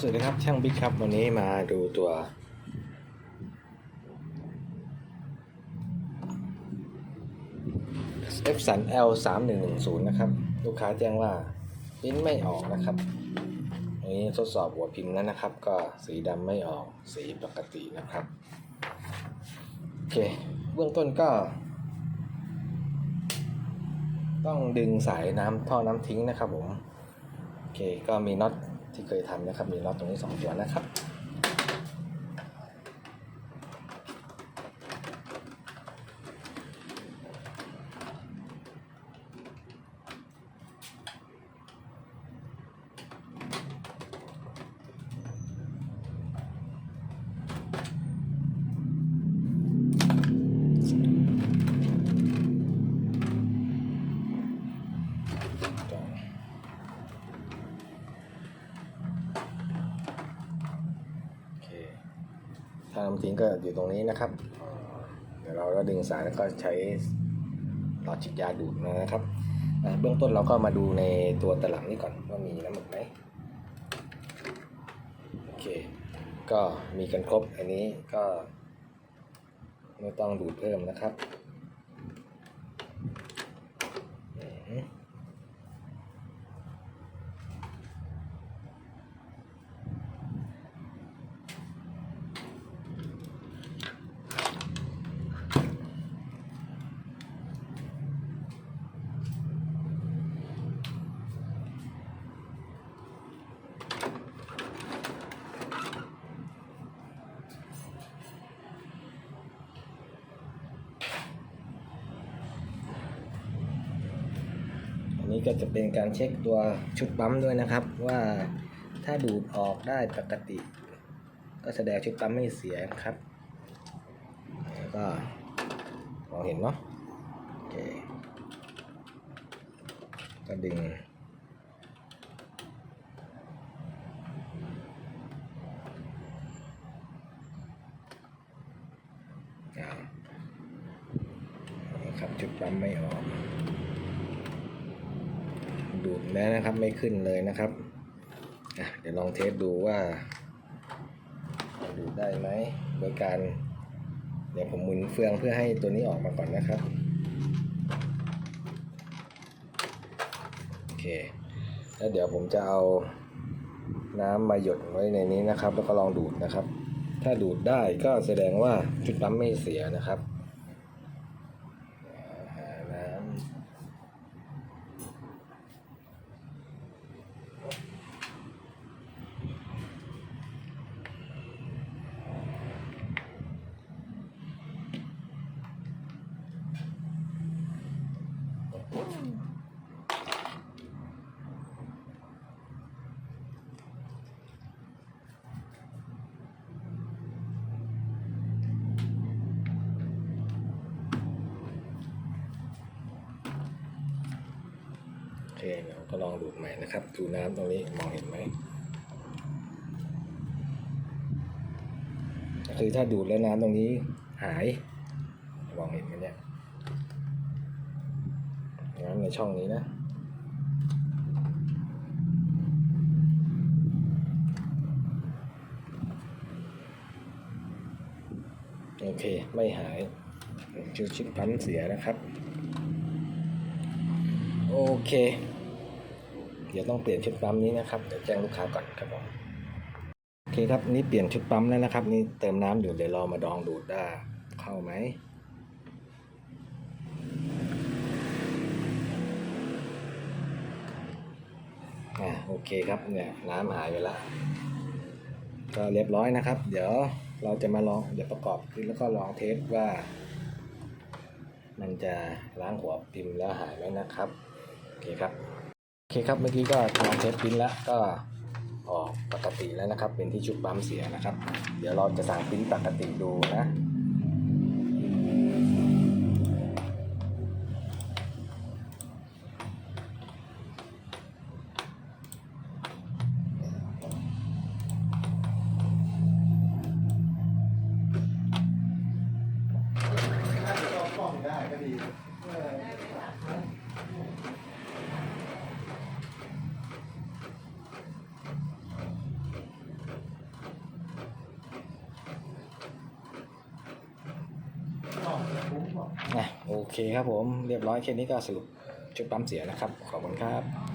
สวัสดีครับ ช่างบิ๊กครับ วันนี้มาดูตัว f สัน L 3 1 1 0นะครับ ลูกค้าแจ้งว่าพิมพ์ไม่ออกนะครับอันนี้ทดสอบหัวพิมพ์แล้วนะครับ ก็สีดำไม่ออกสีปกตินะครับ โอเค เบื้องต้นก็ ต้องดึงสายน้ำท่อน้ำทิ้งนะครับผม โอเค ก็มีน็อต ที่เคยทำนะครับ มีน็อตตรงนี้ 2 ตัวนะครับาน้ำทิ้งก็อยู่ตรงนี้นะครับ เดี๋ยวเราก็ดึงสายแล้วก็ใช้หลอดฉีดยาดูดนะครับ เบื้องต้นเราก็มาดูในตัวตลับนี้ก่อนว่ามีน้ำหมึกไหมโอเค ก็มีกันครบอันนี้ก็ไม่ต้องดูดเพิ่มนะครับอืม อั นี้ก็จะเป็นการเช็คตัวชุดปั๊มด้วยนะครับ ว่าถ้าดูดออกได้ปกติ ก็แสดงชุดปั๊มไม่เสียครับแล้วก็มองเห็นเนาะโอเคก็ดึงนะครับชุดปั๊มไม่ออก ดูดแล้วนะครับไม่ขึ้นเลยนะครับเดี๋ยวลองเทสดูว่าดูดได้ไหมโดยการ เดี๋ยวผมหมุนเฟืองเพื่อให้ตัวนี้ออกมาก่อนนะครับโอเคแล้วเดี๋ยวผมจะเอาน้ำมาหยดไว้ในนี้นะครับ แล้วก็ลองดูดนะครับ ถ้าดูดได้ก็แสดงว่าจุดปั๊มไม่เสียนะครับหาน้ำ โอ เคเดี๋ยวก็ลองดูดใหม่นะครับ ดูน้ำตรงนี้มองเห็นไหมคือถ้าดูดแล้วน้ำตรงนี้หาย มองเห็นไหมเนี่ยน้ำในช่องนี้นะโอเค ไม่หาย ชิวชิปพันเสียนะครับ โอเค เดี๋ยวต้องเปลี่ยนชุดปั๊มนี้นะครับ เดี๋ยวแจ้งลูกค้าก่อนครับผมโอเคครับนี่เปลี่ยนชุดปั๊มแล้วนะครับ นี่เติมน้ำอยู่เดี๋ยวรอมาดองดูดได้เข้าไหมอ่าโอเคครับเนี่ยน้ำหายไปแล้วก็เรียบร้อยนะครับ เดี๋ยวเราจะมาลองเดี๋ยวประกอบขึ้นแล้วก็ลองเทสว่า มันจะล้างหัวพิมพ์แล้วหายไหมนะครับ โอเคครับโอเคครับเมื่อกี้ก็ทำเทสพิ้นแล้วก็ออกปกติแล้วนะครับ เป็นที่ชุบปั๊มเสียนะครับ เดี๋ยวเราจะสั่งพิ้นปกติดูนะได้ก็ดี นะโอเคครับผมเรียบร้อยแค่นี้ก็สรุปชุดปั๊มเสียนะครับ ขอบคุณครับ